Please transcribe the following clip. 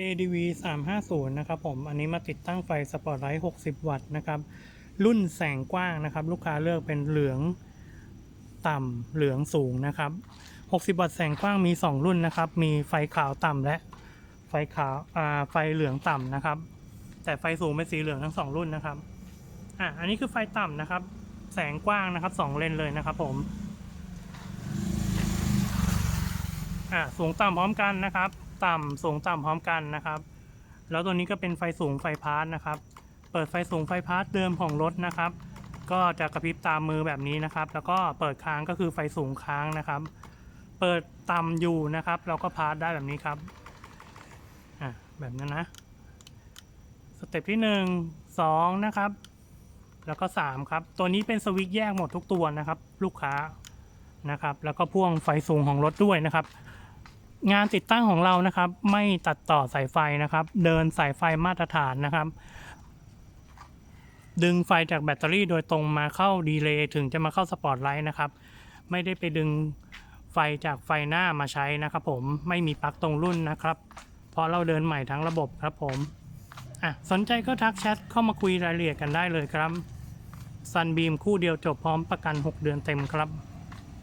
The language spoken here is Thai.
ADV 350นะครับผม อันนี้มาติดตั้งไฟสปอตไลท์60 วัตต์นะครับ รุ่นแสงกว้างนะครับ ลูกค้าเลือกเป็นเหลืองต่ำเหลืองสูงนะครับ 60 วัตต์แสงกว้างมี 2 รุ่นนะครับ มีไฟขาวต่ำและไฟขาวอ่าไฟเหลืองต่ำนะครับ แต่ไฟสูงเป็นสีเหลืองทั้ง 2 รุ่นนะครับ อะ อันนี้คือไฟต่ำนะครับ แสงกว้างนะครับ 2 เลนเลยนะครับผม อะ สูงต่ำพร้อมกันนะครับ ต่ำสูงต่ำพร้อมกันนะครับ แล้วตัวนี้ก็เป็นไฟสูงไฟพาร์ทนะครับ เปิดไฟสูงไฟพาร์ทเดิมของรถนะครับ ก็จะกระพริบตามมือแบบนี้นะครับ แล้วก็เปิดค้างก็คือไฟสูงค้างนะครับ เปิดต่ำอยู่นะครับ เราก็พาร์ทได้แบบนี้ครับอะแบบนั้นนะสเต็ปที่หนึ่งสองนะครับ แล้วก็สามครับ ตัวนี้เป็นสวิตช์แยกหมดทุกตัวนะครับ ลูกค้านะครับ แล้วก็พ่วงไฟสูงของรถด้วยนะครับ งานติดตั้งของเรานะครับ ไม่ตัดต่อสายไฟนะครับ เดินสายไฟมาตรฐานนะครับ ดึงไฟจากแบตเตอรี่โดยตรงมาเข้าดีเลย์ถึงจะมาเข้าสปอตไลท์นะครับ ไม่ได้ไปดึงไฟจากไฟหน้ามาใช้นะครับ ผมไม่มีปลั๊กตรงรุ่นนะครับเพราะเราเดินใหม่ทั้งระบบครับผมอะสนใจก็ทักแชทเข้ามาคุยรายละเอียดกันได้เลยครับซันบีมคู่เดียวจบพร้อมประกัน 6 เดือนเต็มครับ